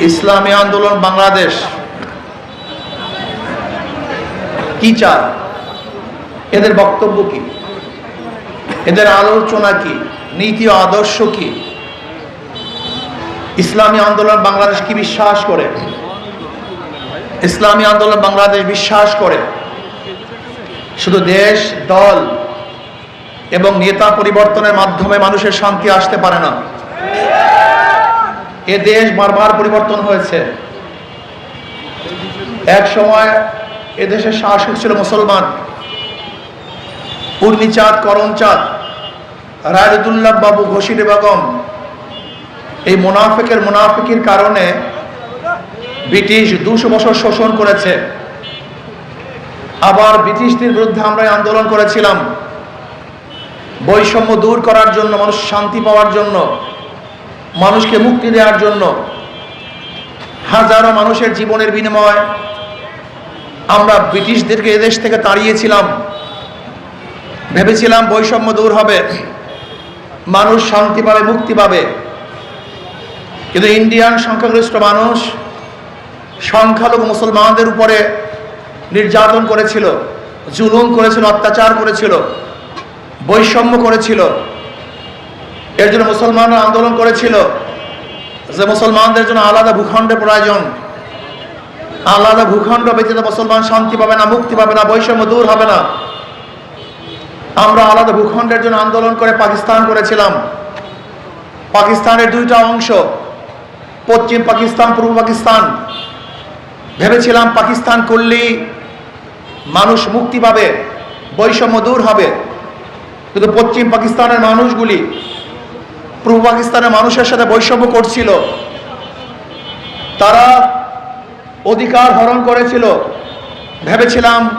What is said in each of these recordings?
ইসলামী আন্দোলন বাংলাদেশ। কি চায়? এদের বক্তব্য কি? এদের আলোচনা কি? নীতি আদর্শ কি? ইসলামী আন্দোলন বাংলাদেশ কি বিশ্বাস করে? ইসলামী আন্দোলন বাংলাদেশ বিশ্বাস করে। শুধু দেশ, দল এবং নেতা পরিবর্তনের মাধ্যমে মানুষের শান্তি আসতে পারে না। এ দেশ বারবার পরিবর্তন হয়েছে। এক সময় এদেশের শাসক ছিল মুসলমান। পূর্ণিচাঁদ করমচাঁদ রায়দুল্লাহ বাবু ঘোষির বেগম। এই মোনাফেকের মোনাফিকির কারণে ব্রিটিশ দুশো বছর শোষণ করেছে। আবার ব্রিটিশদের বিরুদ্ধে আমরা আন্দোলন করেছিলাম। বৈষম্য দূর করার জন্য, মানুষ শান্তি পাওয়ার জন্য। মানুষকে মুক্তি দেওয়ার জন্য হাজারো মানুষের জীবনের বিনিময় আমরা ব্রিটিশদেরকে এদেশ থেকে তাড়িয়েছিলাম। ভেবেছিলাম বৈষম্য দূর হবে, মানুষ শান্তি পাবে, মুক্তি পাবে। কিন্তু ইন্ডিয়ান সংখ্যাগরিষ্ঠ মানুষ সংখ্যালঘু মুসলমানদের উপরে নির্যাতন করেছিল, জুলুম করেছিল, অত্যাচার করেছিল, বৈষম্য করেছিল। এর জন্য মুসলমানরা আন্দোলন করেছিল। যে মুসলমানদের জন্য আলাদা ভূখণ্ডের প্রয়োজন। আলাদা ভূখণ্ড ব্যতীত মুসলমান শান্তি পাবে না, মুক্তি পাবে না, বৈষম্য দূর হবে না। আমরা আলাদা ভূখণ্ডের জন্য আন্দোলন করে পাকিস্তান করেছিলাম। পাকিস্তানের দুইটা অংশ, পশ্চিম পাকিস্তান, পূর্ব পাকিস্তান। ভেবেছিলাম পাকিস্তান করলেই মানুষ মুক্তি পাবে, বৈষম্য দূর হবে। কিন্তু পশ্চিম পাকিস্তানের মানুষগুলি পূর্ব পাকিস্তানের মানুষের সাথে বৈষম্য করছিল। তারা অধিকার হরণ করেছিল। ভেবেছিলাম,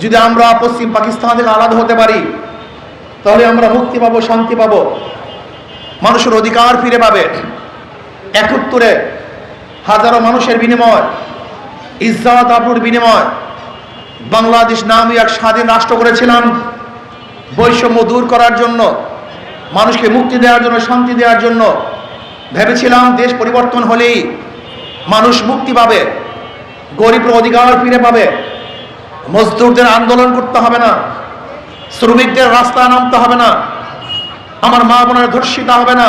যদি আমরা পশ্চিম পাকিস্তান থেকে আলাদা হতে পারি, তাহলে আমরা মুক্তি পাবো, শান্তি পাবো। মানুষের অধিকার ফিরে পাবে। একাত্তরে হাজারো মানুষের বিনিময়, ইজ্জাত আবরুর বিনিময়। বাংলাদেশ নামে এক স্বাধীন রাষ্ট্র করেছিলাম বৈষম্য দূর করার জন্য মানুষকে মুক্তি দেওয়ার জন্য, শান্তি দেওয়ার জন্য ভেবেছিলাম দেশ পরিবর্তন হলেই মানুষ মুক্তি পাবে, গরিবের অধিকার ফিরে পাবে। মজদুরদের আন্দোলন করতে হবে না, শ্রমিকদের রাস্তায় নামতে হবে না, আমার মা বোনের ধর্ষিতা হবে না।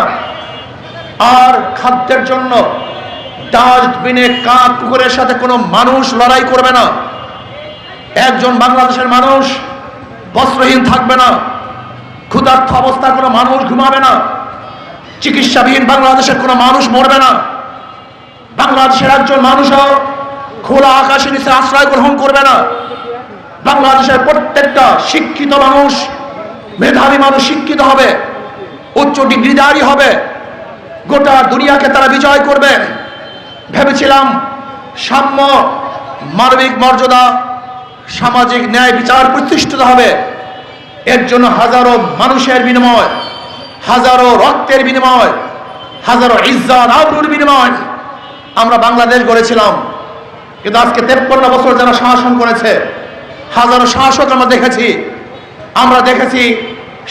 আর খাদ্যের জন্য ডাস্টবিনে কাক কুকুরের সাথে কোনো মানুষ লড়াই করবে না। একজন বাংলাদেশের মানুষ বস্ত্রহীন থাকবে না। ক্ষুধার্থ অবস্থায় কোনো মানুষ ঘুমাবে না। চিকিৎসাবিহীন বাংলাদেশের কোনো মানুষ মরবে না। বাংলাদেশের একজন মানুষও খোলা আকাশের নিচে আশ্রয় গ্রহণ করবে না। বাংলাদেশের প্রত্যেকটা শিক্ষিত মানুষ, মেধাবী মানুষ শিক্ষিত হবে, উচ্চ ডিগ্রিধারী হবে। গোটা দুনিয়াকে তারা বিজয় করবে। ভেবেছিলাম সাম্য, মানবিক মর্যাদা, সামাজিক ন্যায় বিচার প্রতিষ্ঠিত হবে। এর জন্য হাজারো মানুষের বিনিময়, হাজারো রক্তের বিনিময়, হাজারো ইজ্জাত আবরুর বিনিময় আমরা বাংলাদেশ গড়েছিলাম। কিন্তু আজকে তেপ্পন্ন বছর যারা শাসন করেছে, হাজারো শাসক আমরা দেখেছি। আমরা দেখেছি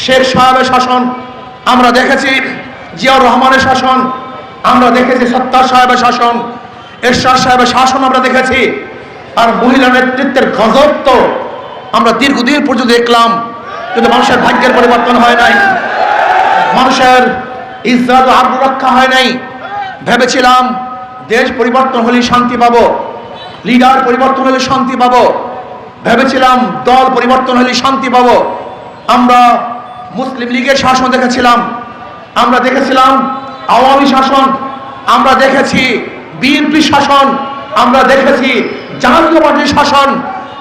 শেখ সাহেবের শাসন, আমরা দেখেছি জিয়াউর রহমানের শাসন, আমরা দেখেছি সত্তার সাহেবের শাসন, এরশাদ সাহেবের শাসন আমরা দেখেছি। আর মহিলা নেতৃত্বের গজব তো আমরা দীর্ঘদিন পর্যন্ত দেখলাম। কিন্তু মানুষের ভাগ্যের পরিবর্তন হয় নাই। মানুষের ইজ্জত ও রক্ষা হয় নাই। ভেবেছিলাম দেশ পরিবর্তন হলে শান্তি পাবো, লিডার পরিবর্তন হলে শান্তি পাবো, ভেবেছিলাম দল পরিবর্তন হলে শান্তি পাবো। আমরা মুসলিম লীগের শাসন দেখেছিলাম, আমরা দেখেছিলাম আওয়ামী শাসন, আমরা দেখেছি বিএনপি শাসন, আমরা দেখেছি জাতীয় পার্টির শাসন,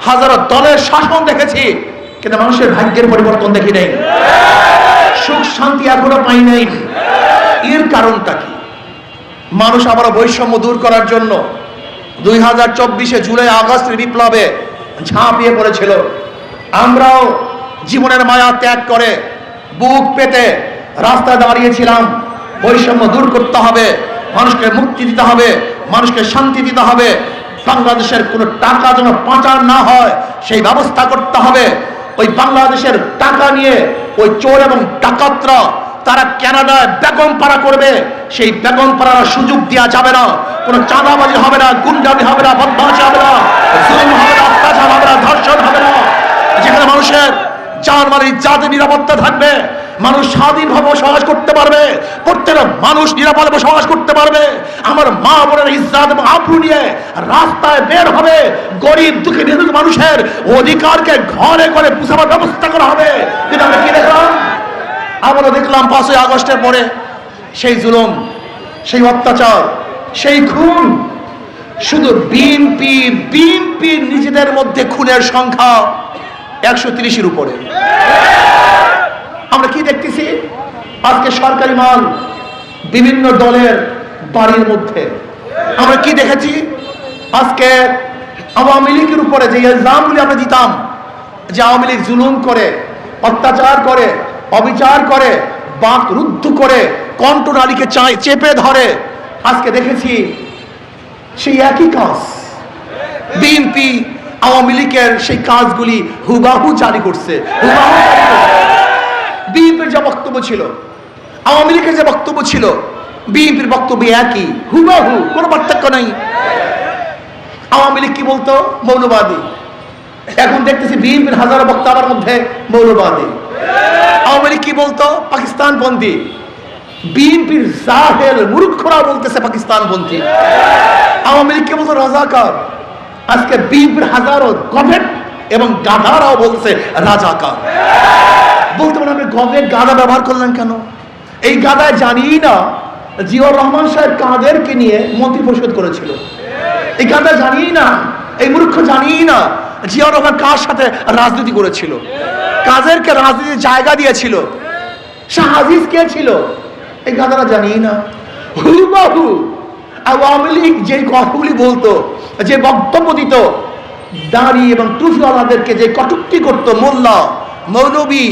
হাজারো দলের শাসন দেখেছি। কিন্তু মানুষের ভাগ্যের পরিবর্তন দেখি নাই। সুখ, শান্তি এখনও পাই নাই। এর কারণটা কি? মানুষ আবার বৈষম্য দূর করার জন্য দুই হাজার চব্বিশে জুলাই আগস্টের বিপ্লবে ঝাঁপিয়ে পড়েছিল। আমরাও জীবনের মায়া ত্যাগ করে বুক পেতে রাস্তায় দাঁড়িয়েছিলাম। বৈষম্য দূর করতে হবে, মানুষকে মুক্তি দিতে হবে, মানুষকে শান্তি দিতে হবে। বাংলাদেশের কোনো টাকা যেন পাচার না হয়, সেই ব্যবস্থা করতে হবে। ওই বাংলাদেশের টাকা নিয়ে ওই চোর এবং ডাকাতরা তারা কানাডায় বেগম পাড়া করবে, সেই বেগম পাড়ার সুযোগ দেওয়া যাবে না। কোনো চাঁদাবাজি হবে না, গুন্ডামি হবে না, বদমাশি হবে না হবে না, অত্যাচার হবে না, ধর্ষণ হবে না। যেখানে মানুষের জার্মানির মানে জাতি নিরাপত্তা থাকবে মানুষ স্বাধীনভাবে বসবাস করতে পারবে। প্রত্যেকটা মানুষ নিরাপদে বসবাস করতে পারবে। আমার মা বোনের ইজ্জাত এবং নিয়ে রাস্তায় বের হবে। গরিব, দুঃখী নিরুখ মানুষের অধিকারকে ঘরে ঘরে পুষাবার ব্যবস্থা করা হবে। কিন্তু আমরা কি দেখলাম? দেখলাম পাঁচই আগস্টের পরে সেই জুলুম, সেই অত্যাচার, সেই খুন। শুধু বিএনপি বিএনপির নিজেদের মধ্যে খুনের সংখ্যা একশো তিরিশের উপরে। আমরা কি দেখতেছি? আজকে সরকারি মাল বিভিন্ন দলের বাড়ির মধ্যে। আমরা কি দেখেছি? আজকে আওয়ামী লীগের উপরে যে ইলজামগুলি আমরা দিতাম, যে আওয়ামী লীগ জুলুম করে, অত্যাচার করে, অবিচার করে, বাক রুদ্ধ করে কণ্ঠনালীকে চায় চেপে ধরে, আজকে দেখেছি সেই একই কাজ। বিএনপি আওয়ামী লীগের সেই কাজগুলি হুবাহু জারি করছে। হুবাহু জারি করছে। বিএনপির যে বক্তব্য ছিল, আওয়ামী লীগের যে বক্তব্য ছিল, বিএনপির বক্তব্য একই, হুবাহু, কোনো পার্থক্য নাই। আওয়ামী লীগ কি বলতো? মৌলবাদী। এখন দেখতেছি বিএনপির হাজারো বক্তাবার মধ্যে মৌলবাদী। আওয়ামী লীগ কি বলতো? পাকিস্তানপন্থী। বিএনপির জাহেল মূর্খরা বলতেছে পাকিস্তানপন্থী। আওয়ামী লীগ কি বলতো? রাজাকার। আজকে বিএনপির হাজারো গভেট এবং গাধারাও বলতেছে রাজাকার। বলতে পারেন আপনি গভেট গাধা ব্যবহার করলেন কেন? এই গাধায় জানি না জিয়র রহমান সাহেব কাদেরকে নিয়ে মন্ত্রী পরিষদ করেছিল। এই গাধা জানি না, এই মূর্খ জানি না জিয়াউর রহমান কার সাথে রাজনীতি করেছিল। কাদেরকে রাজনীতির জায়গা দিয়েছিল। শাহ আজিজ কে ছিল? এই গাধারা জানি না। হুবাহু আওয়ামী লীগ যে কথাগুলি বলতো, যে বক্তব্য দিত, দাড়ি এবং টুফিওয়ালাদেরকে যে কটুক্তি করতো মোল্লা, মৌলবী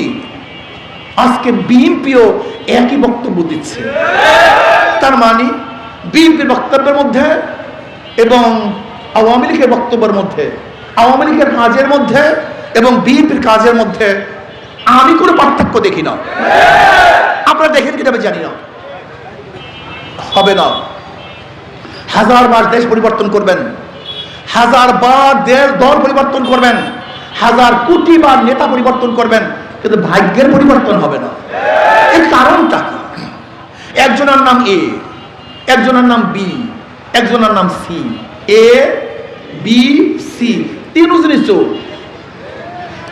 আজকে বিএনপিও একই বক্তব্য দিচ্ছে। তার মানে বিএনপির বক্তব্যের মধ্যে এবং আওয়ামী লীগের বক্তব্যের মধ্যে, আওয়ামী লীগের কাজের মধ্যে এবং বিএনপির কাজের মধ্যে আমি কোনো পার্থক্য দেখি না। আপনারা দেখেন কিনা জানি না। হবে না। হাজার বার দেশ পরিবর্তন করবেন। হাজার বার দেশ দল পরিবর্তন করবেন। হাজার কোটি বার নেতা পরিবর্তন করবেন। কিন্তু ভাগ্যের পরিবর্তন হবে না। এর কারণটা কি? একজনের নাম এ একজনের নাম বি একজনের নাম সি এ বি সি তিনজনই চোর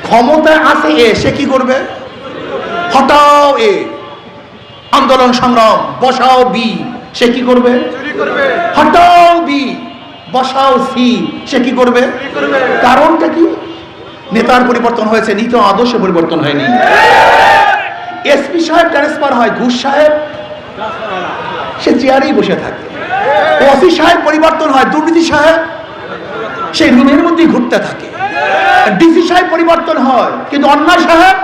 ক্ষমতায় আছে এ সে কি করবে? হটাও এ। আন্দোলন সংগ্রাম বসাও বি সে কি করবে? হটাও বি বসাও সি সে কি করবে? কারণটা কি? নেতার পরিবর্তন হয়েছে নীতি আদর্শে পরিবর্তন হয়নি। এসপি সাহেব ট্রান্সফার হয় ঘুষ সাহেব, সে চেয়ারেই বসে থাকে। ওসি সাহেব পরিবর্তন হয় দুর্নীতি সাহেব, সেই রুমের মধ্যেই ঘুরতে থাকে। ডিসি সাহেব পরিবর্তন হয়, কিন্তু অন্যায় সাহেব,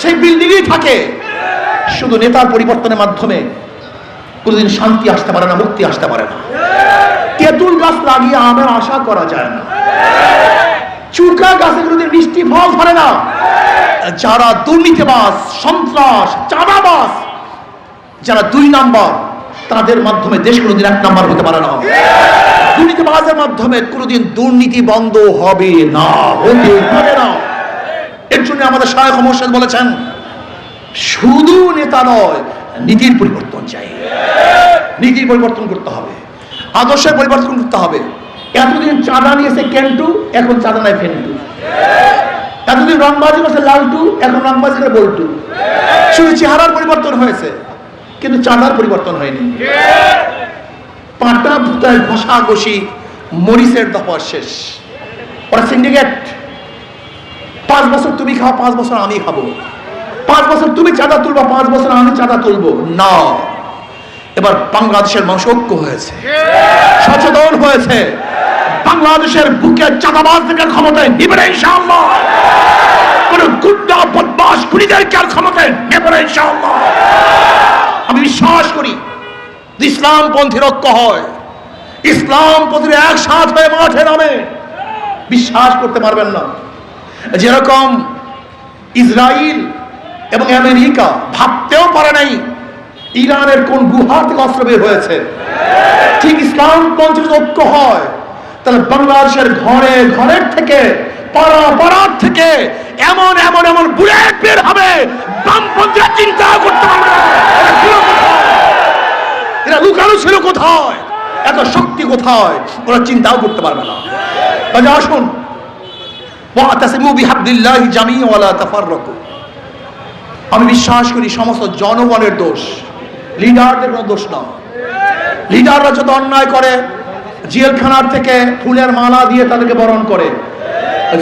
সেই বিল্ডিংয়েই থাকে। শুধু নেতার পরিবর্তনের মাধ্যমে কোনোদিন শান্তি আসতে পারে না, মুক্তি আসতে পারে না। তেঁতুল গাছ লাগিয়ে আমের আশা করা যায় না। চুকা গাছে কোনোদিন মিষ্টি ফল ধরে না। যারা দুর্নীতিবাস সন্ত্রাস চাঁদাবাস যারা দুই নাম্বার, তাদের মাধ্যমে দেশ কোনোদিন এক নাম্বার হতে পারে না। দুর্নীতিবাজের মাধ্যমে কোনোদিন দুর্নীতি বন্ধ হবে না, হতে পারে না। এর জন্য আমাদের সহায়ক মোর্শেদ বলেছেন, শুধু নেতা নয়, নীতির পরিবর্তন চাই। নীতির পরিবর্তন করতে হবে, আদর্শের পরিবর্তন করতে হবে। এতদিন চাঁদা নিয়েছে কেন্টু, এখন চাঁদা নাই ফেন্টু। এতদিন রংবাজি করছে লালটু, এখন রংবাজি করে বল্টু। শুধু চেহারার পরিবর্তন হয়েছে, কিন্তু চাঁদার পরিবর্তন হয়নি। পাটা, ভূতায় ঘষাঘষি মরিচের দফা শেষ। ওরা সিন্ডিকেট পাঁচ বছর তুমি খাও, পাঁচ বছর আমি খাব। পাঁচ বছর তুমি চাঁদা তুলবা, পাঁচ বছর আমি চাঁদা তুলবো। না। এবার বাংলাদেশের মানুষ ঐক্য হয়েছে। সচেতন হয়েছে। বাংলাদেশের বুকে চাঁদাবাজ থেকে ক্ষমতায় নিবে ইনশাআল্লাহ। কোন গুন্ডা বদমাস খুনিদেরকে আর ক্ষমতায় নেবে ইনশাআল্লাহ। আমি বিশ্বাস করি ইসলাম পন্থীর ঐক্য হয়। ইসলাম পন্থীর একসাথ হয়ে মাঠে নামে। বিশ্বাস করতে পারবেন না। যেরকম ইসরায়েল এবং আমেরিকা ভাবতেও পারে নাই, ইরানের কোন গুহা থেকে অস্ত্র বের হয়েছে। ঠিক ইসলাম পঞ্চাশ ঐক্য হয়। তাহলে বাংলাদেশের ঘরে, ঘরের থেকে, পাড়া, পাড়ার থেকে এমন এমন এমন বুলেট বের হবে, বামপন্থীরা চিন্তা করতে পারবে এরা লুকানো ছিল কোথায়? এত শক্তি কোথায়? ওরা চিন্তাও করতে পারবে না। কাজে আসুন। আমি বিশ্বাস করি সমস্ত জনগণের দোষ, লিডারদের কোনো দোষ না। লিডাররা যত অন্যায় করে জেলখানার থেকে ফুলের মালা দিয়ে তাদেরকে বরণ করে।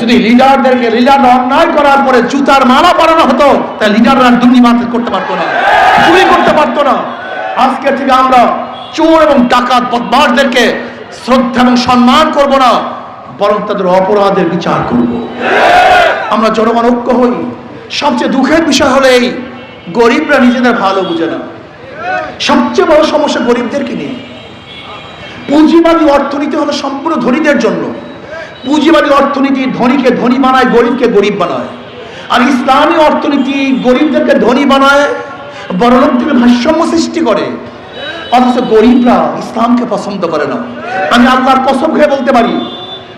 যদি লিডারদেরকে লিডাররা অন্যায় করার পরে জুতার মালা পরানো হতো, তাহলে লিডাররা দুর্নীতি করতে পারতো না। চুরি করতে পারতো না। আজকে থেকে আমরা চোর এবং ডাকাত বদমাসদেরকে শ্রদ্ধা এবং সম্মান করব না, বরং তাদের অপরাধের বিচার করব। আমরা জনগণ ঐক্য হই। সবচেয়ে দুঃখের বিষয় হলো এই, গরিবরা নিজেদের ভালো বুঝে না। সবচেয়ে বড় সমস্যা গরিবদেরকে নিয়ে? পুঁজিবাদী অর্থনীতি হলো সম্পূর্ণ ধনীদের জন্য। পুঁজিবাদী অর্থনীতি ধনীকে ধনী বানায়, গরিবকে গরিব বানায়। আর ইসলামী অর্থনীতি গরিবদেরকে ধনী বানায় বড়লোকদেরকে ভারসাম্য সৃষ্টি করে। অথচ গরিবরা ইসলামকে পছন্দ করে না। আমি আল্লাহর কসম খেয়ে বলতে পারি,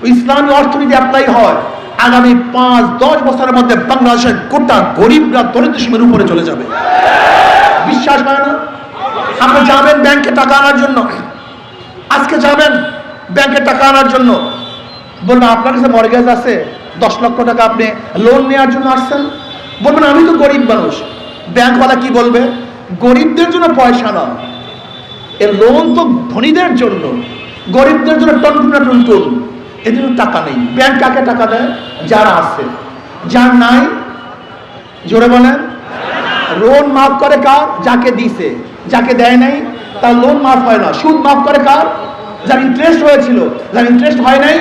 ইসলামী অর্থনীতি অ্যাপ্লাই হয় আগামী পাঁচ, দশ বছরের মধ্যে বাংলাদেশের গোটা গরিবরা দরিদ্র সীমার উপরে চলে যাবে। বিশ্বাস হয় না? আপনি যাবেন ব্যাংকে টাকা আনার জন্য আজকে যাবেন ব্যাংকে টাকা আনার জন্য। বলবেন, আপনার কাছে মর্গেজ আছে, দশ লক্ষ টাকা আপনি লোন নেওয়ার জন্য আসছেন। বলবেন, আমি তো গরিব মানুষ। ব্যাংকওয়ালা কি বলবে? গরিবদের জন্য পয়সা না এর লোন তো ধনীদের জন্য। গরিবদের জন্য টনটুনা টুনটুন। এদের টাকা নেই। ব্যাংক কাকে টাকা দেয়? যারা আছে। যার নাই, জোরে বলেন লোন মাফ করে কার? যাকে দিছে। যাকে দেয় নাই তার লোন মাফ হয় না। সুদ মাফ করে কার? যার ইন্টারেস্ট হয়েছিল। যার ইন্টারেস্ট হয় নাই,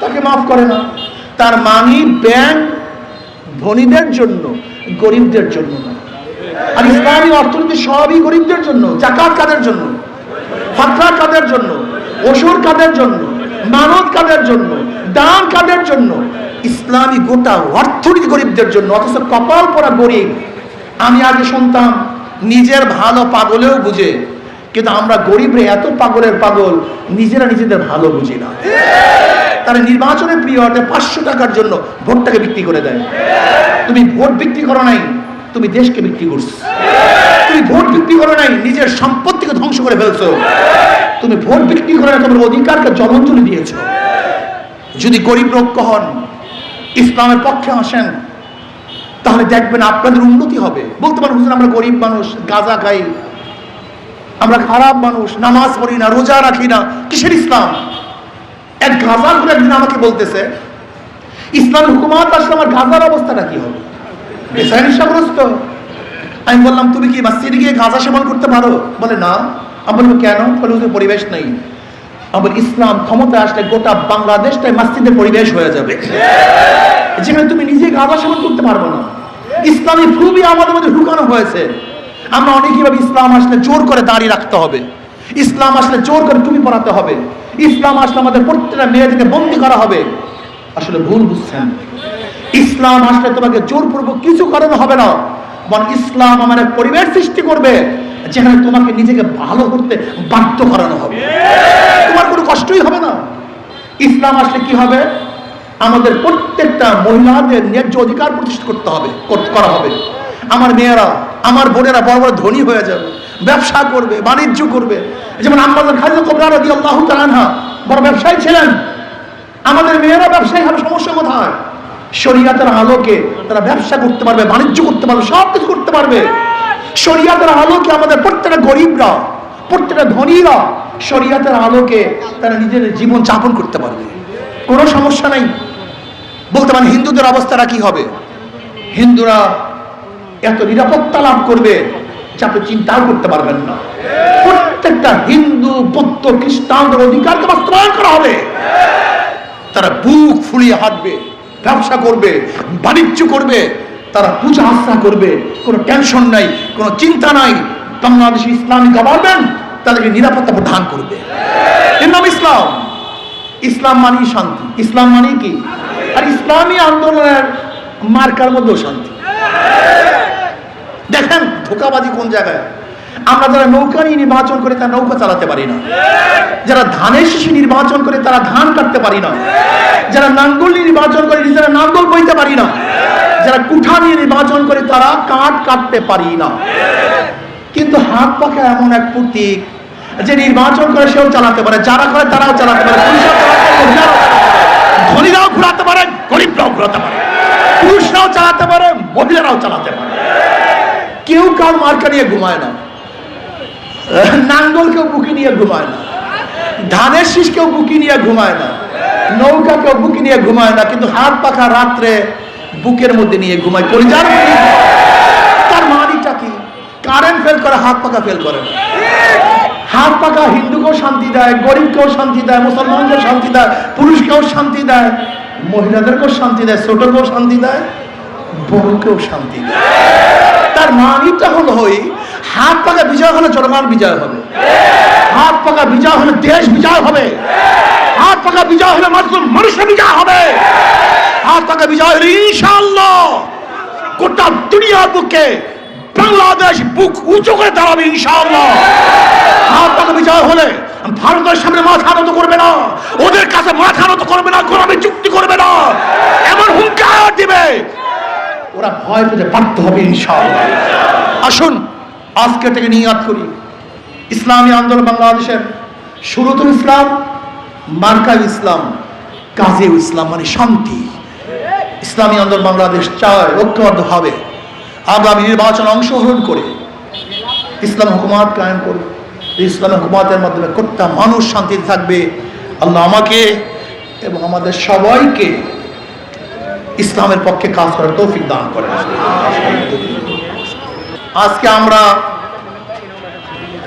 তাকে মাফ করে না। তার মানি ব্যাংক ধনীদের জন্য, গরিবদের জন্য না। আর ইসলামী অর্থনীতি সবই গরিবদের জন্য, জাকাত কাদের জন্য? ফাতরা কাদের জন্য? ওষুধ কাদের জন্য? মানত কাদের জন্য? দান কাদের জন্য? ইসলামী গোটা অর্থনীতি গরিবদের জন্য, অথচ কপাল পরা গরিব। আমি আগে শুনতাম, নিজের ভালো পাগলেও বুঝে কিন্তু আমরা গরিবরে এত পাগলের পাগল, নিজেরা নিজেদের ভালো বুঝি না। তারা নির্বাচনের প্রিয় পিরিয়ডে পাঁচশো টাকার জন্য ভোটটাকে বিক্রি করে দেয়। তুমি ভোট বিক্রি করো নাই, তুমি দেশকে বিক্রি করছ। তুমি ভোট বিক্রি করো নাই, নিজের সম্পত্তিকে ধ্বংস করে ফেলছো। তুমি ভোট বিক্রি করে তোমার অধিকারকে জলাঞ্জলি দিয়েছ। যদি গরিব রক্ষ হন, ইসলামের পক্ষে আসেন, তাহলে দেখবেন আপনাদের উন্নতি হবে। বলতে পারেন আমরা গরিব মানুষ, গাঁজা খাই আমরা খারাপ মানুষ নামাজ পড়ি না রোজা রাখি না। কিসের ইসলাম? এক গাঁজা করে একদিন আমাকে বলতেছে ইসলাম হুকুমাত আসলে আমার গাঁজার অবস্থাটা কি হবে? বেসায় নেশাগ্রস্ত আমি বললাম তুমি কি মাসজিদে গিয়ে গাঁজা সেবন করতে পারো? বলে না। আমি বলব কেন? বলে "হুজুর, পরিবেশ নেই। আমি বলি, ইসলাম ক্ষমতা আসলে গোটা বাংলাদেশটাই মাসজিদের পরিবেশ হয়ে যাবে। যেখানে তুমি নিজে গাঁজা সেবন করতে পারব না। ইসলামী খুবই আমাদের মধ্যে ঢুকানো হয়েছে। আমরা অনেকেই ভাবে ইসলাম আসলে জোর করে দাঁড়িয়ে রাখতে হবে। ইসলাম আসলে জোর করে টুপি পরাতে হবে। ইসলাম আসলে আমাদের প্রত্যেকটা মেয়েদেরকে বন্দি করা হবে। আসলে ভুল বুঝছেন? ইসলাম আসলে তোমাকে জোরপূর্বক কিছু করানো হবে না। বরং ইসলাম আমাদের পরিবেশ সৃষ্টি করবে, যেখানে তোমাকে নিজেকে ভালো করতে বাধ্য করানো হবে। তোমার কোনো কষ্টই হবে না। ইসলাম আসলে কি হবে? আমাদের প্রত্যেকটা মহিলাদের ন্যায্য অধিকার প্রতিষ্ঠা করতে হবে করা হবে। আমার মেয়েরা আমার বোনেরা বড় বড় ধনী হয়ে যাবে, ব্যবসা করবে, বাণিজ্য করবে। যেমন আম্মাজান খালিদ কোবরা রাদি আল্লাহ তালানহা বড় ব্যবসায়ী ছিলেন। আমাদের মেয়েরা ব্যবসায়ী হবে, সমস্যা কোথায়? শরিয়াতের আলোকে তারা ব্যবসা করতে পারবে, বাণিজ্য করতে পারবে সব কিছু করতে পারবে। শরিয়াতের আলোকে আমাদের প্রত্যেকটা গরিবরা, প্রত্যেকটা ধনীরা শরিয়াতের আলোকে তারা নিজেদের জীবন যাপন করতে পারবে। কোনো সমস্যা নাই। বলতে পারেন, হিন্দুদের অবস্থাটা কি হবে? হিন্দুরা এত নিরাপত্তা লাভ করবে যে আপনি চিন্তাও করতে পারবেন না। প্রত্যেকটা হিন্দু, বৌদ্ধ, খ্রিস্টানদের অধিকারকে বাস্তবায়ন করা হবে। তারা বুক ফুলিয়ে হাঁটবে, ব্যবসা করবে, বাণিজ্য করবে, তারা পূজা আস্থা করবে, কোনো টেনশন নাই, কোনো চিন্তা নাই। বাংলাদেশ ইসলামী গভর্নমেন্ট তাদেরকে নিরাপত্তা প্রদান করবে। এর নাম ইসলাম। ইসলাম মানেই শান্তি। ইসলাম মানে কি? আর ইসলামী আন্দোলনের মার্কার মধ্যেও শান্তি। ধোকাবাজি কোন জায়গায়? আমরা যারা নৌকা নিয়ে নির্বাচন করে তারা নৌকা চালাতে পারি না। যারা ধানের শিশু নির্বাচন করে তারা ধান কাটতে পারি না। যারা নাঙ্গল নিয়ে নির্বাচন করে নিজেরা নাঙ্গল বইতে পারি না। যারা কুঠা নিয়ে নির্বাচন করে তারা কাঠ কাটতে পারি না। কিন্তু হাত পাখা এমন এক প্রতীক, যে নির্বাচন করে সেও চালাতে পারে, যারা করে তারাও চালাতে পারে। ধনীরাও ঘুরাতে পারে, গরিবরাও ঘুরাতে পারে। পুরুষরাও চালাতে পারে, মহিলারাও চালাতে পারে। কেউ কার মার্কা নিয়ে ঘুমায় না। নাঙ্গল কেউ বুকি নিয়ে ঘুমায় না। ধানের শীষ কেউ বুকি নিয়ে ঘুমায় না। নৌকা কেউ বুকি নিয়ে ঘুমায় না। কিন্তু হাত পাখা রাত্রে বুকের মধ্যে নিয়ে ঘুমায়। মধ্যে তার মানিটা কি? কারেন্ট ফেল করে, হাত পাখা ফেল করে না। হাত পাখা হিন্দুকেও শান্তি দেয়, গরিবকেও শান্তি দেয়, মুসলমানকেও শান্তি দেয়, পুরুষকেও শান্তি দেয়, মহিলাদেরকেও শান্তি দেয়, ছোটকেও শান্তি দেয়, বড়কেও শান্তি দেয়। তার মানিটা হলো ওই হাত পাকা বিজয় হলে জনগণ বিজয় হবে। হাত পাকা বিজয় হলে দেশ বিজয় হবে। হাত পাকা বিজয় হলে মাত্র মানুষের বিজয় হবে। হাত পাকা বিজয় হলে ইনশাআল্লাহ গোটা দুনিয়ার বুকে বাংলাদেশ বুক উঁচু করে দাঁড়াবে ইনশাআল্লাহ। হাত পাকা বিজয় হলে ভারতের সামনে মাথা নত করবে না, ওদের কাছে মাথা নত করবে না গোলামী চুক্তি করবে না। এমন হুঙ্কার দিবে ওরা ভয় পেতে বাধ্য হবে আসুন, আজকে থেকে নিয়াত করি। ইসলামী আন্দোলন বাংলাদেশের শুরুতুল ইসলাম মার্কা ইসলাম, কাজেও ইসলাম মানে শান্তি। ইসলামী আন্দোলন বাংলাদেশ চায়, ঐক্যবদ্ধ হবে। আগামী নির্বাচন অংশগ্রহণ করে ইসলাম হুকুমাত কায়েম করবে ইসলাম হুকুমাতের মাধ্যমে কোনটা মানুষ শান্তিতে থাকবে। আল্লাহ আমাকে এবং আমাদের সবাইকে ইসলামের পক্ষে কাজ করার তৌফিক দান করে আজকে আমরা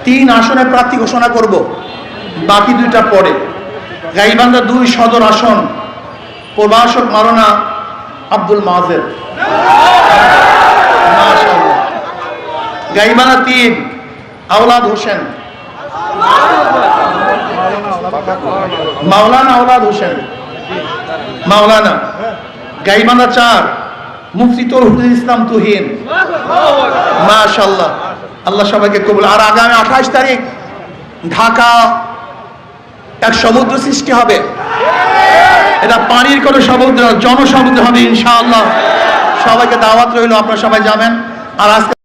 তিন আসনে প্রার্থী ঘোষণা করব, বাকি দুইটা পরে। গাইবান্ধা দুই সদর আসন, প্রভাষক মারনা আব্দুল মাশাআল্লাহ। গাইবান্ধা তিন, আওলাদ হোসেন। মাওলানা আওলাদ হোসেন। মাওলানা। গাইবান্ধা চার, মুফতি তরহুল ইসলাম তুহিন। মাশাল্লাহ আল্লাহ সবাইকে কবুল। আর আগামী আঠাশ তারিখ ঢাকা এক সমুদ্র সৃষ্টি হবে। এটা পানির কোনো সমুদ্র জনসমুদ্র হবে ইনশাআল্লাহ। সবাইকে দাওয়াত রইল, আপনারা সবাই যাবেন। আর আজকে